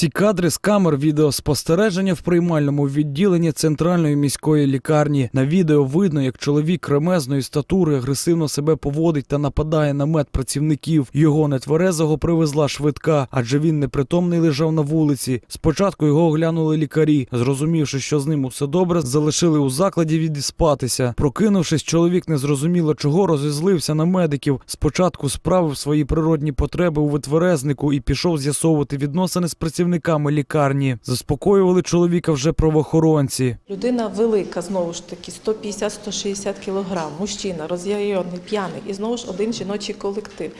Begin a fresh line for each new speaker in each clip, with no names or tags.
Ці кадри з камер відеоспостереження в приймальному відділенні центральної міської лікарні. На відео видно, як чоловік кремезної статури агресивно себе поводить та нападає на медпрацівників. Його нетверезого привезла швидка, адже він непритомний лежав на вулиці. Спочатку його оглянули лікарі. Зрозумівши, що з ним усе добре, залишили у закладі відіспатися. Прокинувшись, чоловік незрозуміло чого розізлився на медиків. Спочатку справив свої природні потреби у витверезнику і пішов з'ясовувати відносини з працівниками лікарні. Заспокоювали чоловіка вже правоохоронці.
Людина велика, знову ж таки, 150-160 кілограм, мужчина, роз'ярений, п'яний. І знову ж один жіночий колектив.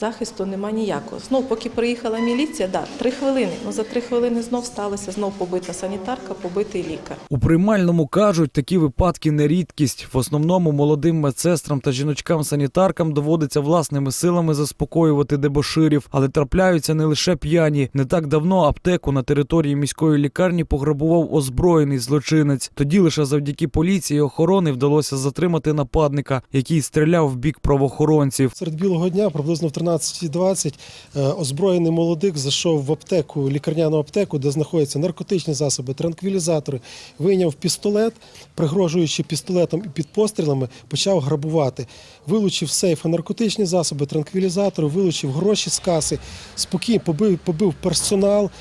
Захисту нема ніякого. Знов, поки приїхала міліція, да, три хвилини. Ну за три хвилини знов сталося, знов побита санітарка, побитий лікар.
У приймальному кажуть, такі випадки не рідкість. В основному молодим медсестрам та жіночкам-санітаркам доводиться власними силами заспокоювати дебоширів, але трапляються не лише п'яні. Не так давно аптеку на території міської лікарні пограбував озброєний злочинець. Тоді лише завдяки поліції охорони вдалося затримати нападника, який стріляв в бік правоохоронців.
Серед білого дня, приблизно в 13.20, е, озброєний молодик зайшов в аптеку, лікарняну аптеку, де знаходяться наркотичні засоби, транквілізатори, вийняв пістолет, пригрожуючи пістолетом і під пострілами, почав грабувати. Вилучив з сейфа наркотичні засоби, транквілізатори, вилучив гроші з каси, спокійно побив, побив персонал,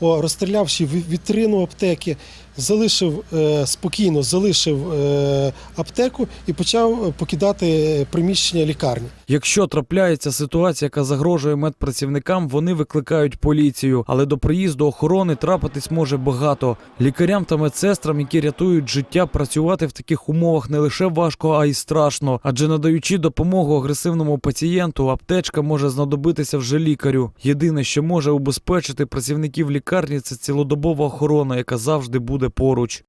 розстрілявши ві- вітрину аптеки, залишив е, спокійно залишив е, аптеку і почав покидати приміщення лікарні.
Якщо трапляється ситуація, яка загрожує медпрацівникам, вони викликають поліцію. Але до приїзду охорони трапитись може багато. Лікарям та медсестрам, які рятують життя, працювати в таких умовах не лише важко, а й страшно. Адже надаючи допомогу агресивному пацієнту, аптечка може знадобитися вже лікарю. Єдине, що може убезпечити працівників лікарні, це цілодобова охорона, яка завжди буде поруч.